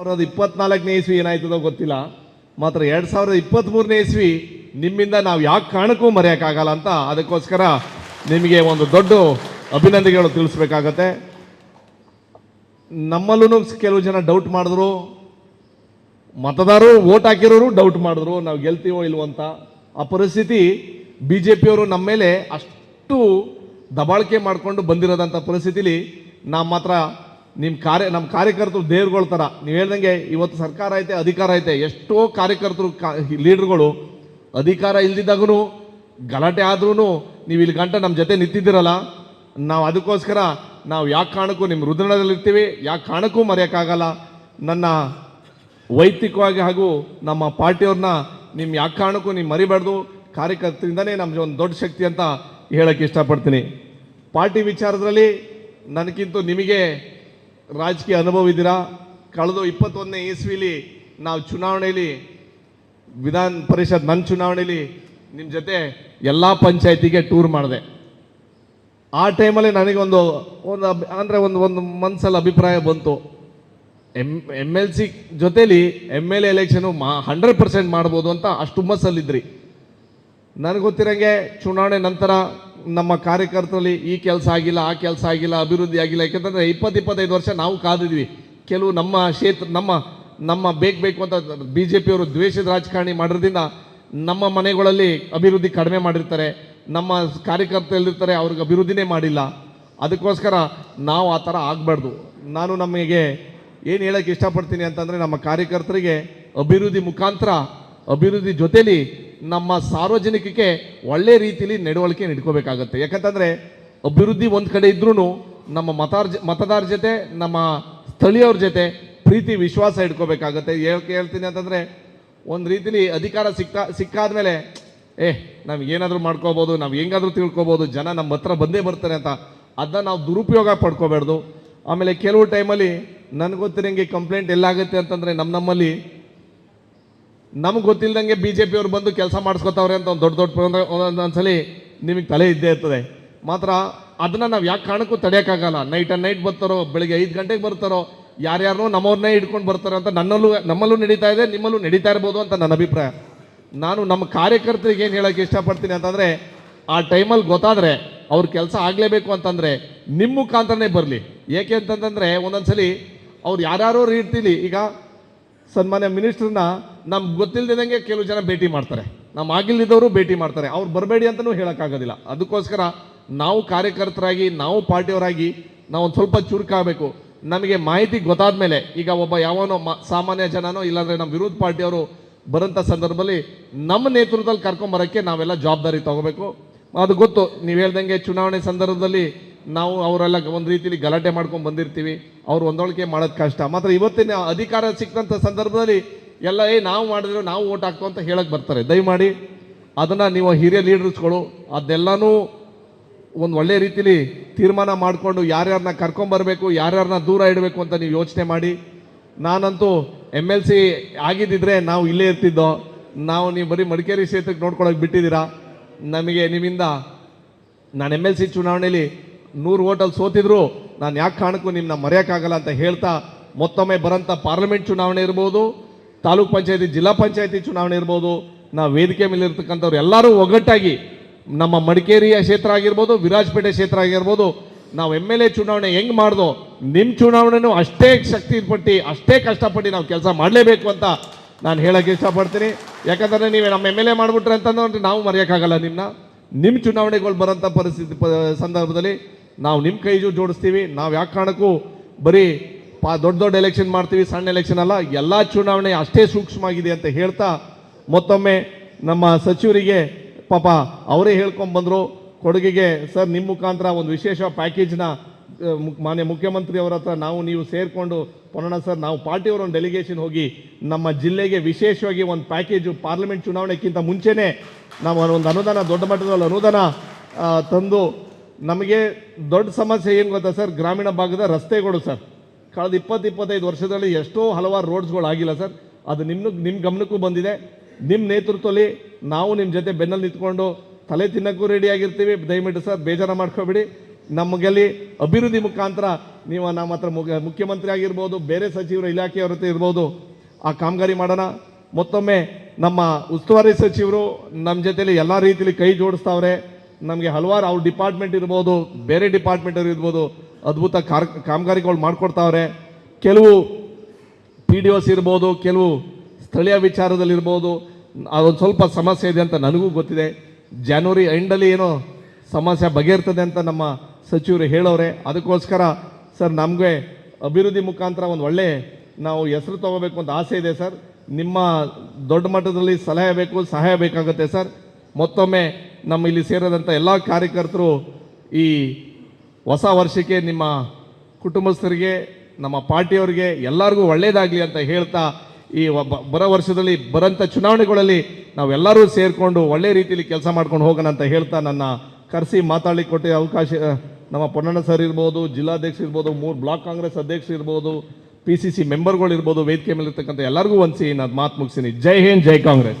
ಸಾವಿರದ ಇಪ್ಪತ್ನಾಲ್ಕನೇ ಇಸ್ವಿ ಏನಾಯ್ತದೋ ಗೊತ್ತಿಲ್ಲ. ಮಾತ್ರ ಎರಡು ಸಾವಿರದ ಇಪ್ಪತ್ತ್ಮೂರನೇ ಇಸ್ವಿ ನಿಮ್ಮಿಂದ ನಾವು ಯಾಕೆ ಕಾರಣಕ್ಕೂ ಮರೆಯೋಕ್ಕಾಗಲ್ಲ ಅಂತ ಅದಕ್ಕೋಸ್ಕರ ನಿಮಗೆ ಒಂದು ದೊಡ್ಡ ಅಭಿನಂದನೆಗಳು ತಿಳಿಸ್ಬೇಕಾಗತ್ತೆ. ನಮ್ಮಲ್ಲೂ ಕೆಲವು ಜನ ಡೌಟ್ ಮಾಡಿದ್ರು. ಮತದಾರರು ಓಟ್ ಹಾಕಿರೋರು ಡೌಟ್ ಮಾಡಿದ್ರು. ನಾವು ಗೆಲ್ತೀವೋ ಇಲ್ವೋ ಅಂತ. ಆ ಪರಿಸ್ಥಿತಿ ಬಿ ಜೆ ಪಿಯವರು ನಮ್ಮ ಮೇಲೆ ಅಷ್ಟು ದಬಾಳಿಕೆ ಮಾಡಿಕೊಂಡು ಬಂದಿರೋದಂಥ ಪರಿಸ್ಥಿತಿಲಿ ನಾವು ಮಾತ್ರ ನಿಮ್ಮ ಕಾರ್ಯ ನಮ್ಮ ಕಾರ್ಯಕರ್ತರು ದೇವ್ರುಗಳ ಥರ ನೀವು ಹೇಳ್ದಂಗೆ ಇವತ್ತು ಸರ್ಕಾರ ಐತೆ, ಅಧಿಕಾರ ಐತೆ. ಎಷ್ಟೋ ಕಾರ್ಯಕರ್ತರು ಕಾ, ಲೀಡ್ರುಗಳು ಅಧಿಕಾರ ಇಲ್ದಿದ್ದಾಗೂ ಗಲಾಟೆ ಆದ್ರೂ ನೀವು ಇಲ್ಲಿ ಗಂಟ ನಮ್ಮ ಜೊತೆ ನಿಂತಿದ್ದೀರಲ್ಲ, ನಾವು ಅದಕ್ಕೋಸ್ಕರ ನಾವು ಯಾಕೆ ಕಾರಣಕ್ಕೂ ನಿಮ್ಮ ಹೃದಯದಲ್ಲಿರ್ತೀವಿ ಯಾಕೆ ಕಾರಣಕ್ಕೂ ಮರೆಯೋಕ್ಕಾಗಲ್ಲ. ನನ್ನ ವೈಯಕ್ತಿಕವಾಗಿ ಹಾಗೂ ನಮ್ಮ ಪಾರ್ಟಿಯವ್ರನ್ನ ನಿಮ್ಮ ಯಾಕೆ ಕಾರಣಕ್ಕೂ ನೀವು ಮರಿಬಾರ್ದು, ಕಾರ್ಯಕರ್ತರಿಂದನೇ ನಮಗೆ ಒಂದು ದೊಡ್ಡ ಶಕ್ತಿ ಅಂತ ಹೇಳೋಕ್ಕೆ ಇಷ್ಟಪಡ್ತೀನಿ. ಪಾರ್ಟಿ ವಿಚಾರದಲ್ಲಿ ನನಗಿಂತೂ ನಿಮಗೆ ರಾಜಕೀಯ ಅನುಭವ ಇದ್ದೀರಾ? ಕಳೆದ ಇಪ್ಪತ್ತೊಂದನೇ ಇಸ್ವಿಲಿ ನಾವು ಚುನಾವಣೆಯಲ್ಲಿ, ವಿಧಾನ ಪರಿಷತ್ ನನ್ನ ಚುನಾವಣೆಯಲ್ಲಿ ನಿಮ್ಮ ಜೊತೆ ಎಲ್ಲ ಪಂಚಾಯತಿಗೆ ಟೂರ್ ಮಾಡಿದೆ. ಆ ಟೈಮಲ್ಲಿ ನನಗೊಂದು ಒಂದು ಅಂದರೆ ಒಂದು ಒಂದು ಮನಸ್ಸಲ್ಲಿ ಅಭಿಪ್ರಾಯ ಬಂತು. ಎಂ ಎಂ ಎಲ್ ಸಿ ಜೊತೇಲಿ ಎಂ ಎಲ್ ಎ ಎಲೆಕ್ಷನು ಮಾ ಹಂಡ್ರೆಡ್ ಪರ್ಸೆಂಟ್ ಮಾಡ್ಬೋದು ಅಂತ ಅಷ್ಟು ಹುಮ್ಮಸ್ಸಲ್ಲಿದ್ರಿ. ನನಗೆ ಗೊತ್ತಿರಂಗೆ ಚುನಾವಣೆ ನಂತರ ನಮ್ಮ ಕಾರ್ಯಕರ್ತರಲ್ಲಿ ಈ ಕೆಲಸ ಆಗಿಲ್ಲ, ಆ ಕೆಲಸ ಆಗಿಲ್ಲ, ಅಭಿವೃದ್ಧಿ ಆಗಿಲ್ಲ. ಯಾಕೆಂತಂದರೆ ಇಪ್ಪತ್ತು ಇಪ್ಪತ್ತೈದು ವರ್ಷ ನಾವು ಕಾದಿದ್ವಿ. ಕೆಲವು ನಮ್ಮ ಕ್ಷೇತ್ರ, ನಮ್ಮ ನಮ್ಮ ಬೇಕು ಬೇಕು ಅಂತ ಬಿ ಜೆ ಪಿಯವರು ದ್ವೇಷದ ರಾಜಕಾರಣಿ ಮಾಡೋದ್ರಿಂದ ನಮ್ಮ ಮನೆಗಳಲ್ಲಿ ಅಭಿವೃದ್ಧಿ ಕಡಿಮೆ ಮಾಡಿರ್ತಾರೆ. ನಮ್ಮ ಕಾರ್ಯಕರ್ತರು ಎಲ್ಲಿರ್ತಾರೆ ಅವ್ರಿಗೆ ಅಭಿವೃದ್ಧಿನೇ ಮಾಡಿಲ್ಲ. ಅದಕ್ಕೋಸ್ಕರ ನಾವು ಆ ಥರ ಆಗಬಾರ್ದು. ನಾನು ನಮಗೆ ಏನು ಹೇಳೋಕ್ಕೆ ಇಷ್ಟಪಡ್ತೀನಿ ಅಂತಂದರೆ ನಮ್ಮ ಕಾರ್ಯಕರ್ತರಿಗೆ ಅಭಿವೃದ್ಧಿ ಮುಖಾಂತರ, ಅಭಿವೃದ್ಧಿ ಜೊತೆಲಿ ನಮ್ಮ ಸಾರ್ವಜನಿಕಕ್ಕೆ ಒಳ್ಳೆ ರೀತಿಯಲ್ಲಿ ನಡವಳಿಕೆ ನಡ್ಕೋಬೇಕಾಗತ್ತೆ. ಯಾಕಂತಂದರೆ ಅಭಿವೃದ್ಧಿ ಒಂದು ಕಡೆ ಇದ್ರೂ ನಮ್ಮ ಮತಾರ್ಜ, ಮತದಾರ ಜೊತೆ, ನಮ್ಮ ಸ್ಥಳೀಯವ್ರ ಜೊತೆ ಪ್ರೀತಿ, ವಿಶ್ವಾಸ ಇಟ್ಕೋಬೇಕಾಗತ್ತೆ. ಹೇಳಕ್ಕೆ ಹೇಳ್ತೀನಿ ಅಂತಂದರೆ ಒಂದು ರೀತಿಲಿ ಅಧಿಕಾರ ಸಿಕ್ಕ ಸಿಕ್ಕಾದ್ಮೇಲೆ ಏ, ನಾವು ಏನಾದರೂ ಮಾಡ್ಕೋಬೋದು, ನಾವು ಹೆಂಗಾದರೂ ತಿಳ್ಕೊಬೋದು, ಜನ ನಮ್ಮ ಹತ್ರ ಬಂದೇ ಬರ್ತಾರೆ ಅಂತ ಅದನ್ನ ನಾವು ದುರುಪಯೋಗ ಪಡ್ಕೋಬಾರ್ದು ಆಮೇಲೆ ಕೆಲವು ಟೈಮಲ್ಲಿ ನನಗೆ ಗೊತ್ತಿರಂಗೆ ಕಂಪ್ಲೇಂಟ್ ಎಲ್ಲಾಗುತ್ತೆ ಅಂತಂದರೆ ನಮ್ಮ ನಮ್ಮಲ್ಲಿ ನಮ್ಗೆ ಗೊತ್ತಿಲ್ಲದಂಗೆ ಬಿ ಜೆ ಪಿಯವ್ರು ಬಂದು ಕೆಲಸ ಮಾಡಿಸ್ಕೊತಾವ್ರೆ ಅಂತ ಒಂದು ದೊಡ್ಡ ದೊಡ್ಡ ಒಂದೊಂದ್ಸಲಿ ನಿಮಗೆ ತಲೆ ಇದ್ದೇ ಇರ್ತದೆ. ಮಾತ್ರ ಅದನ್ನು ನಾವು ಯಾಕೆ ಕಾರಣಕ್ಕೂ ತಡೆಯೋಕ್ಕಾಗಲ್ಲ ನೈಟ್ ಆ್ಯಂಡ್ ನೈಟ್ ಬರ್ತಾರೋ, ಬೆಳಿಗ್ಗೆ ಐದು ಗಂಟೆಗೆ ಬರ್ತಾರೋ, ಯಾರ್ಯಾರನೋ ನಮ್ಮವ್ರನ್ನೇ ಹಿಡ್ಕೊಂಡು ಬರ್ತಾರೆ ಅಂತ ನನ್ನಲ್ಲೂ, ನಮ್ಮಲ್ಲೂ ನಡೀತಾ ಇದೆ, ನಿಮ್ಮಲ್ಲೂ ನಡೀತಾ ಇರ್ಬೋದು ಅಂತ ನನ್ನ ಅಭಿಪ್ರಾಯ. ನಾನು ನಮ್ಮ ಕಾರ್ಯಕರ್ತರಿಗೆ ಏನು ಹೇಳೋಕ್ಕೆ ಇಷ್ಟಪಡ್ತೀನಿ ಅಂತಂದರೆ, ಆ ಟೈಮಲ್ಲಿ ಗೊತ್ತಾದರೆ ಅವ್ರ ಕೆಲಸ ಆಗಲೇಬೇಕು ಅಂತಂದರೆ ನಿಮ್ಮ ಮುಖಾಂತರನೇ ಬರಲಿ. ಏಕೆ ಅಂತಂತಂದರೆ ಒಂದೊಂದ್ಸಲಿ ಅವ್ರು ಯಾರ್ಯಾರೋ ರೀತಿಲಿ ಈಗ ಸನ್ಮಾನ್ಯ ಮಿನಿಸ್ಟ್ರನ್ನ ನಮ್ಗೆ ಗೊತ್ತಿಲ್ಲದಂಗೆ ಕೆಲವು ಜನ ಭೇಟಿ ಮಾಡ್ತಾರೆ. ನಮ್ಮ ಆಗಿಲ್ಲದವರು ಭೇಟಿ ಮಾಡ್ತಾರೆ. ಅವ್ರು ಬರಬೇಡಿ ಅಂತಲೂ ಹೇಳೋಕ್ಕಾಗೋದಿಲ್ಲ. ಅದಕ್ಕೋಸ್ಕರ ನಾವು ಕಾರ್ಯಕರ್ತರಾಗಿ, ನಾವು ಪಾರ್ಟಿಯವರಾಗಿ, ನಾವು ಒಂದು ಸ್ವಲ್ಪ ಚುರುಕಾಗಬೇಕು. ನಮಗೆ ಮಾಹಿತಿ ಗೊತ್ತಾದ ಮೇಲೆ ಈಗ ಒಬ್ಬ ಯಾವನೋ ಸಾಮಾನ್ಯ ಜನನೋ ಇಲ್ಲಾಂದರೆ ನಮ್ಮ ವಿರೋಧ ಪಾರ್ಟಿಯವರು ಬರೋಂಥ ಸಂದರ್ಭದಲ್ಲಿ ನಮ್ಮ ನೇತೃತ್ವದಲ್ಲಿ ಕರ್ಕೊಂಬರೋಕ್ಕೆ ನಾವೆಲ್ಲ ಜವಾಬ್ದಾರಿ ತಗೋಬೇಕು. ಅದು ಗೊತ್ತು, ನೀವು ಹೇಳ್ದಂಗೆ ಚುನಾವಣೆ ಸಂದರ್ಭದಲ್ಲಿ ನಾವು ಅವರೆಲ್ಲ ಒಂದು ರೀತಿಯಲ್ಲಿ ಗಲಾಟೆ ಮಾಡ್ಕೊಂಡು ಬಂದಿರ್ತೀವಿ. ಅವ್ರು ಹೊಂದಾಣಿಕೆ ಮಾಡೋದು ಕಷ್ಟ. ಮಾತ್ರ ಇವತ್ತಿನ ಅಧಿಕಾರ ಸಿಕ್ಕಂಥ ಸಂದರ್ಭದಲ್ಲಿ ಎಲ್ಲ, ಏ, ನಾವು ಮಾಡಿದ್ರೆ ನಾವು ಓಟ್ ಹಾಕ್ತು ಅಂತ ಹೇಳಕ್ ಬರ್ತಾರೆ. ದಯಮಾಡಿ ಅದನ್ನು ನೀವು ಹಿರಿಯ ಲೀಡರ್ಸ್ಗಳು, ಅದೆಲ್ಲನೂ ಒಂದು ಒಳ್ಳೆ ರೀತಿಲಿ ತೀರ್ಮಾನ ಮಾಡಿಕೊಂಡು ಯಾರ್ಯಾರನ್ನ ಕರ್ಕೊಂಬರ್ಬೇಕು ಯಾರ್ಯಾರನ್ನ ದೂರ ಇಡಬೇಕು ಅಂತ ನೀವು ಯೋಚನೆ ಮಾಡಿ. ನಾನಂತೂ ಎಂ ಎಲ್ ಸಿ ಆಗಿದ್ದಿದ್ರೆ ನಾವು ಇಲ್ಲೇ ಇರ್ತಿದ್ದೋ, ನಾವು ನೀವು ಬರೀ ಮಡಿಕೇರಿ ಕ್ಷೇತ್ರಕ್ಕೆ ನೋಡ್ಕೊಳಕ್ಕೆ ಬಿಟ್ಟಿದ್ದೀರಾ? ನಮಗೆ ನಿಮ್ಮಿಂದ ನಾನು ಎಂ ಎಲ್ ಸಿ ಚುನಾವಣೆಯಲ್ಲಿ ನೂರು ಓಟಲ್ಲಿ ಸೋತಿದ್ರು, ನಾನು ಯಾಕೆ ಕಾರಣಕ್ಕೂ ನಿಮ್ಮನ್ನ ಮರೆಯೋಕ್ಕಾಗಲ್ಲ ಅಂತ ಹೇಳ್ತಾ ಮತ್ತೊಮ್ಮೆ ಬರೋಂಥ ಪಾರ್ಲಿಮೆಂಟ್ ಚುನಾವಣೆ ಇರ್ಬೋದು ತಾಲೂಕ್ ಪಂಚಾಯತಿ, ಜಿಲ್ಲಾ ಪಂಚಾಯತಿ ಚುನಾವಣೆ ಇರ್ಬೋದು, ನಾವು ವೇದಿಕೆ ಮೇಲೆ ಇರ್ತಕ್ಕಂಥವ್ರು ಎಲ್ಲರೂ ಒಗ್ಗಟ್ಟಾಗಿ ನಮ್ಮ ಮಡಿಕೇರಿಯ ಕ್ಷೇತ್ರ ಆಗಿರ್ಬೋದು, ವಿರಾಜಪೇಟೆ ಕ್ಷೇತ್ರ ಆಗಿರ್ಬೋದು, ನಾವು ಎಂ ಎಲ್ ಎ ಚುನಾವಣೆ ಹೆಂಗೆ ಮಾಡ್ದೋ ನಿಮ್ಮ ಚುನಾವಣೆನೂ ಅಷ್ಟೇ ಶಕ್ತಿ ಪಟ್ಟು, ಅಷ್ಟೇ ಕಷ್ಟಪಟ್ಟು ನಾವು ಕೆಲಸ ಮಾಡಲೇಬೇಕು ಅಂತ ನಾನು ಹೇಳಕ್ಕೆ ಇಷ್ಟಪಡ್ತೀನಿ. ಯಾಕಂದರೆ ನೀವು ನಮ್ಮ ಎಂ ಎಲ್ ಎ ಮಾಡಿಬಿಟ್ರೆ ಅಂತಂದ್ರೆ ನಾವು ಮರೆಯೋಕ್ಕಾಗಲ್ಲ ನಿಮ್ಮನ್ನ ನಿಮ್ಮ ಚುನಾವಣೆಗಳು ಬರೋಂಥ ಪರಿಸ್ಥಿತಿ ಸಂದರ್ಭದಲ್ಲಿ ನಾವು ನಿಮ್ಮ ಕೈಜು ಜೋಡಿಸ್ತೀವಿ. ನಾವು ಯಾಕೆ ಕಾರಣಕ್ಕೂ ಬರೀ ಪಾ, ದೊಡ್ಡ ದೊಡ್ಡ ಎಲೆಕ್ಷನ್ ಮಾಡ್ತೀವಿ, ಸಣ್ಣ ಎಲೆಕ್ಷನ್ ಅಲ್ಲ, ಎಲ್ಲ ಚುನಾವಣೆ ಅಷ್ಟೇ ಸೂಕ್ಷ್ಮವಾಗಿದೆ ಅಂತ ಹೇಳ್ತಾ ಮತ್ತೊಮ್ಮೆ ನಮ್ಮ ಸಚಿವರಿಗೆ, ಪಾಪ, ಅವರೇ ಹೇಳ್ಕೊಂಬಂದರು ಕೊಡುಗೆಗೆ, ಸರ್ ನಿಮ್ಮ ಮುಖಾಂತರ ಒಂದು ವಿಶೇಷ ಪ್ಯಾಕೇಜ್ನ ಮಾನ್ಯ ಮುಖ್ಯಮಂತ್ರಿ ಅವರ ಹತ್ರ ನಾವು ನೀವು ಸೇರಿಕೊಂಡು ಪೊನ್ನಣ ಸರ್, ನಾವು ಪಾರ್ಟಿಯವರ ಒಂದು ಡೆಲಿಗೇಷನ್ ಹೋಗಿ, ನಮ್ಮ ಜಿಲ್ಲೆಗೆ ವಿಶೇಷವಾಗಿ ಒಂದು ಪ್ಯಾಕೇಜು ಪಾರ್ಲಿಮೆಂಟ್ ಚುನಾವಣೆಗಿಂತ ಮುಂಚೆನೇ ನಾವು ಒಂದು ಅನುದಾನ, ದೊಡ್ಡ ಮಟ್ಟದಲ್ಲಿ ಅನುದಾನ ತಂದು, ನಮಗೆ ದೊಡ್ಡ ಸಮಸ್ಯೆ ಏನು ಗೊತ್ತಾ ಸರ್, ಗ್ರಾಮೀಣ ಭಾಗದ ರಸ್ತೆಗಳು ಸರ್. ಕಳೆದ ಇಪ್ಪತ್ತು ಇಪ್ಪತ್ತೈದು ವರ್ಷದಲ್ಲಿ ಎಷ್ಟೋ ಹಲವಾರು ರೋಡ್ಸ್ಗಳು ಆಗಿಲ್ಲ ಸರ್. ಅದು ನಿಮ್ಮ ನಿಮ್ಮ ಗಮನಕ್ಕೂ ಬಂದಿದೆ. ನಿಮ್ಮ ನೇತೃತ್ವದಲ್ಲಿ ನಾವು ನಿಮ್ಮ ಜೊತೆ ಬೆನ್ನಲ್ಲಿ ನಿಂತ್ಕೊಂಡು ತಲೆ ತಿನ್ನಕ್ಕೂ ರೆಡಿಯಾಗಿರ್ತೀವಿ ದಯವಿಟ್ಟು ಸರ್, ಬೇಜಾರ ಮಾಡ್ಕೋಬೇಡಿ. ನಮಗೆಲ್ಲಿ ಅಭಿವೃದ್ಧಿ ಮುಖಾಂತರ ನೀವು ನಮ್ಮ ಹತ್ರ ಮುಖ್ಯ- ಮುಖ್ಯಮಂತ್ರಿ ಆಗಿರ್ಬೋದು, ಬೇರೆ ಸಚಿವರು, ಇಲಾಖೆಯವ್ರ ಹತ್ರ ಇರ್ಬೋದು, ಆ ಕಾಮಗಾರಿ ಮಾಡೋಣ. ಮತ್ತೊಮ್ಮೆ ನಮ್ಮ ಉಸ್ತುವಾರಿ ಸಚಿವರು ನಮ್ಮ ಜೊತೆಯಲ್ಲಿ ಎಲ್ಲ ರೀತಿಯಲ್ಲಿ ಕೈ ಜೋಡಿಸ್ತಾವ್ರೆ. ನಮಗೆ ಹಲವಾರು ಅವ್ರ ಡಿಪಾರ್ಟ್ಮೆಂಟ್ ಇರ್ಬೋದು, ಬೇರೆ ಡಿಪಾರ್ಟ್ಮೆಂಟ್ ಇರ್ಬೋದು. ಅದ್ಭುತ ಕಾರ್, ಕಾಮಗಾರಿಗಳು ಮಾಡಿಕೊಡ್ತಾವ್ರೆ. ಕೆಲವು ಪಿ ಡಿ ಒಸ್ ಇರ್ಬೋದು, ಕೆಲವು ಸ್ಥಳೀಯ ವಿಚಾರದಲ್ಲಿರ್ಬೋದು. ಅದೊಂದು ಸ್ವಲ್ಪ ಸಮಸ್ಯೆ ಇದೆ ಅಂತ ನನಗೂ ಗೊತ್ತಿದೆ. ಜನವರಿ ಎಂಡಲ್ಲಿ ಏನೋ ಸಮಸ್ಯೆ ಬಗೆಹರ್ತದೆ ಅಂತ ನಮ್ಮ ಸಚಿವರು ಹೇಳೋರೆ ಅದಕ್ಕೋಸ್ಕರ ಸರ್, ನಮಗೆ ಅಭಿವೃದ್ಧಿ ಮುಖಾಂತರ ಒಂದು ಒಳ್ಳೆ ನಾವು ಹೆಸರು ತಗೋಬೇಕು ಅಂತ ಆಸೆ ಇದೆ ಸರ್. ನಿಮ್ಮ ದೊಡ್ಡ ಮಟ್ಟದಲ್ಲಿ ಸಲಹೆ ಬೇಕು, ಸಹಾಯ ಬೇಕಾಗುತ್ತೆ ಸರ್. ಮತ್ತೊಮ್ಮೆ ನಮ್ಮ ಇಲ್ಲಿ ಸೇರಿದಂಥ ಎಲ್ಲ ಕಾರ್ಯಕರ್ತರು ಈ ಹೊಸ ವರ್ಷಕ್ಕೆ ನಿಮ್ಮ ಕುಟುಂಬಸ್ಥರಿಗೆ, ನಮ್ಮ ಪಾರ್ಟಿಯವರಿಗೆ ಎಲ್ಲರಿಗೂ ಒಳ್ಳೆಯದಾಗಲಿ ಅಂತ ಹೇಳ್ತಾ ಈ ಬರೋ ವರ್ಷದಲ್ಲಿ ಬರೋಂಥ ಚುನಾವಣೆಗಳಲ್ಲಿ ನಾವೆಲ್ಲರೂ ಸೇರಿಕೊಂಡು ಒಳ್ಳೆ ರೀತಿಯಲ್ಲಿ ಕೆಲಸ ಮಾಡ್ಕೊಂಡು ಹೋಗೋಣ ಅಂತ ಹೇಳ್ತಾ ನನ್ನ ಕರೆಸಿ ಮಾತಾಡಲಿಕ್ಕೆ ಕೊಟ್ಟಿದ್ದ ಅವಕಾಶ ನಮ್ಮ ಪೊನ್ನಣ್ಣ ಸರ್ ಇರ್ಬೋದು, ಜಿಲ್ಲಾಧ್ಯಕ್ಷ ಇರ್ಬೋದು, ಮೂರು ಬ್ಲಾಕ್ ಕಾಂಗ್ರೆಸ್ ಅಧ್ಯಕ್ಷ ಇರ್ಬೋದು ಪಿ ಸಿ ಸಿ ಮೆಂಬರ್ಗಳು ಇರ್ಬೋದು, ವೇದಿಕೆ ಮೇಲೆ ಇರ್ತಕ್ಕಂಥ ಎಲ್ಲರಿಗೂ ಒಂದ್ಸಿ ನಾನು ಮಾತು ಮುಗಿಸ್ತೀನಿ. ಜೈ ಹಿಂದ್, ಜೈ ಕಾಂಗ್ರೆಸ್.